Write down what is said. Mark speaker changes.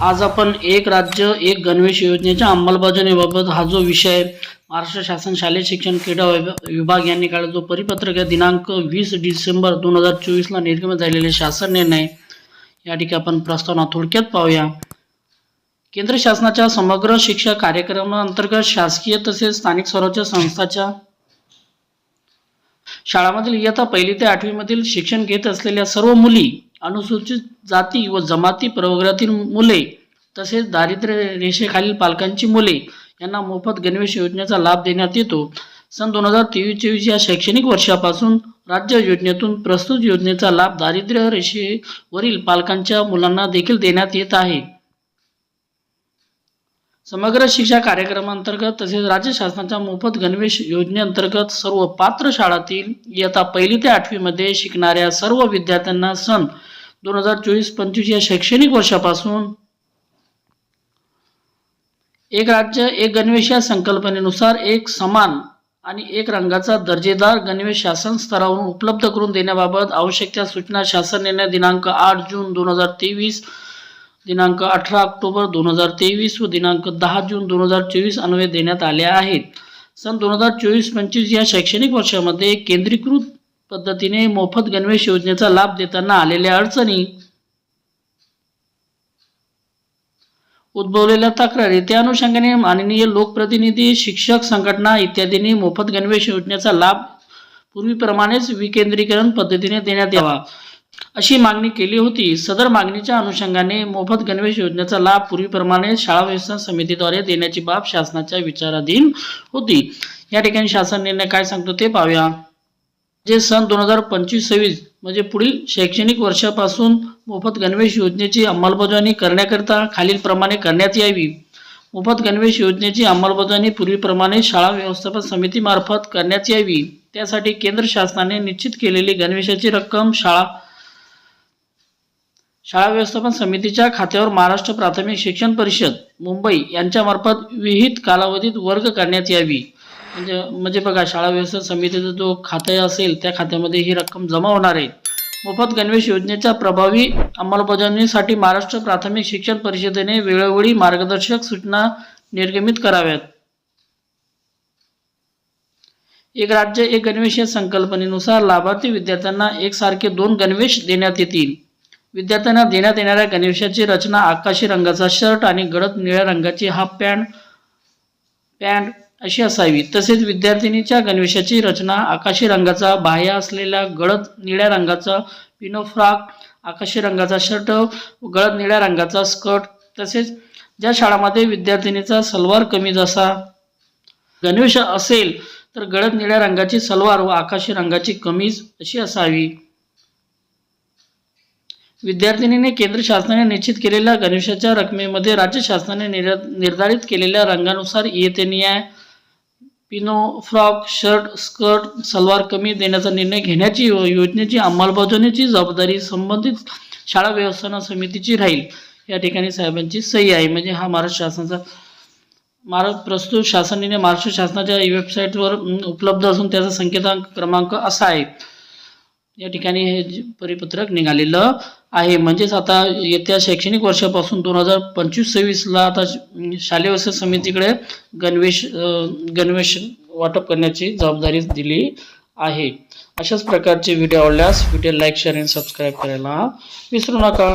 Speaker 1: आज आपण एक राज्य एक गणवेश योजनेच्या अंमलबजावणीबाबत हा जो विषय महाराष्ट्र शासन शालेय शिक्षण क्रीडा विभाग यांनी काढला जो परिपत्रक आहे दिनांक वीस डिसेंबर दोन हजार चोवीसला निर्गमित झालेले शासन निर्णय या ठिकाणी आपण प्रस्तावना थोडक्यात पाहूया. केंद्र शासनाच्या समग्र शिक्षा कार्यक्रमाअंतर्गत शासकीय तसेच स्थानिक स्वराज्य संस्थाच्या शाळामधील इयत्ता पहिली ते आठवीमधील शिक्षण घेत असलेल्या सर्व मुली अनुसूचित जाती व जमाती प्रवर्गातील मुले तसेच दारिद्र्य रेषेखालील पालकांची मुले यांना मोफत गणवेश योजनेचा लाभ देण्यात येतो. सन दोन हजार तेवीस चोवीस या शैक्षणिक वर्षापासून राज्य योजनेतून प्रस्तुत योजनेचा लाभ दारिद्र्य रेषेवरील पालकांच्या मुलांना देखील देण्यात येत आहे. समग्र शिक्षा कार्यक्रमांतर्गत तसेच राज्य शासनाच्या मोफत गणवेश योजनेअंतर्गत सर्व पात्र शाळातील इयत्ता पहिली ते आठवीमध्ये शिकणाऱ्या सर्व विद्यार्थ्यांना सन दोन हजार चोवीस पंचवीस या शैक्षणिक वर्षापासून एक राज्य एक गणवेश या संकल्पनेनुसार एक समान आणि एक रंगाचा दर्जेदार गणवेश शासन स्तरावरून उपलब्ध करून देण्याबाबत आवश्यक त्या सूचना शासन निर्णय दिनांक आठ जून दोन हजार तेवीस दिनांक अठरा ऑक्टोबर दोन हजार तेवीस व दिनांक दहा जून दोन हजार चोवीस अन्वये देण्यात आल्या आहेत. सन दोन हजार चोवीस पंचवीस या शैक्षणिक वर्षामध्ये केंद्रीकृत पद्धतीने मोफत गणवेश योजनेचा लाभ देताना आलेल्या अडचणी उद्भवलेल्या तक्रारी त्या अनुषंगाने माननीय लोकप्रतिनिधी शिक्षक संघटना इत्यादींनी मोफत गणवेश योजनेचा लाभ पूर्वीप्रमाणेच विकेंद्रीकरण पद्धतीने देण्यात यावा. अशी मागणी केली होती. सदर मागणीच्या अनुषंगाने मोफत गणवेश योजनेचा लाभ पूर्वीप्रमाणे शाळा व्यवस्था समितीद्वारे देण्याची बाब शासनाच्या विचाराधीन होती. या ठिकाणी शासन निर्णय काय सांगतो ते पाहूया. जे सन दोन हजार पंचवीस सव्वीस म्हणजे पुढील शैक्षणिक वर्षापासून मोफत गणवेश योजनेची अंमलबजावणी करण्याकरिता खालीलप्रमाणे करण्यात यावी. मोफत गणवेश योजनेची अंमलबजावणी पूर्वीप्रमाणे शाळा व्यवस्थापन समितीमार्फत करण्यात यावी. त्यासाठी केंद्र शासनाने निश्चित केलेली गणवेशाची रक्कम शाळा शाळा व्यवस्थापन समितीच्या खात्यावर महाराष्ट्र प्राथमिक शिक्षण परिषद मुंबई यांच्यामार्फत विहित कालावधीत वर्ग करण्यात यावी. म्हणजे म्हणजे बघा शाळा व्यवस्थापन समितीचा जो खाते असेल त्या खात्यामध्ये ही रक्कम जमा होणार आहे. मोफत गणवेश योजनेच्या प्रभावी अंमलबजावणीसाठी महाराष्ट्र प्राथमिक शिक्षण परिषदेने वेळोवेळी मार्गदर्शक सूचना निर्गमित कराव्यात. एक राज्य एक गणवेश या संकल्पनेनुसार लाभार्थी विद्यार्थ्यांना एकसारखे दोन गणवेश देण्यात येतील. विद्यार्थ्यांना देण्यात येणाऱ्या गणेशाची रचना आकाशी रंगाचा शर्ट आणि गडद निळ्या रंगाची हाफ पॅन्ट पॅन्ट अशी असावी. तसेच विद्यार्थिनीच्या गणवेशाची रचना आकाशी रंगाचा बाह्य असलेला गडद निळ्या रंगाचा पिनो फ्रॉक आकाशी रंगाचा शर्ट गळद गडद निळ्या रंगाचा स्कर्ट. तसेच ज्या शाळामध्ये विद्यार्थिनीचा सलवार कमीज असा गणवेश असेल तर गडद निळ्या रंगाची सलवार व आकाशी रंगाची कमीज अशी असावी. विद्यार्थिनीने केंद्र शासनाने निश्चित केलेल्या गणवेशाच्या रकमेमध्ये राज्य शासनाने निर निर्धारित केलेल्या रंगानुसार येतेनिया पिनो फ्रॉक शर्ट स्कर्ट सलवार कमी देण्याचा निर्णय घेण्याची व योजनेची अंमलबजावणीची जबाबदारी संबंधित शाळा व्यवस्थापन समितीची राहील. या ठिकाणी साहेबांची सही आहे. म्हणजे हा महाराष्ट्र शासनाचा महाराष्ट्र प्रस्तुत शासन निर्णय महाराष्ट्र शासनाच्या वेबसाईटवर उपलब्ध असून त्याचा संकेतांक क्रमांक असा आहे. या ठिकाणी हे जे परिपत्रक निघालेलं आहे. म्हणजेच आता येत्या शैक्षणिक वर्षापासून दोन हजार पंचवीस सव्वीसला आता शालेय वस्त्र समितीकडे गणवेश गणवेश वाटप करण्याची जबाबदारी दिली आहे. अशाच प्रकारचे व्हिडिओ आवडल्यास व्हिडिओ लाईक शेअर आणि सबस्क्राईब करायला विसरू नका.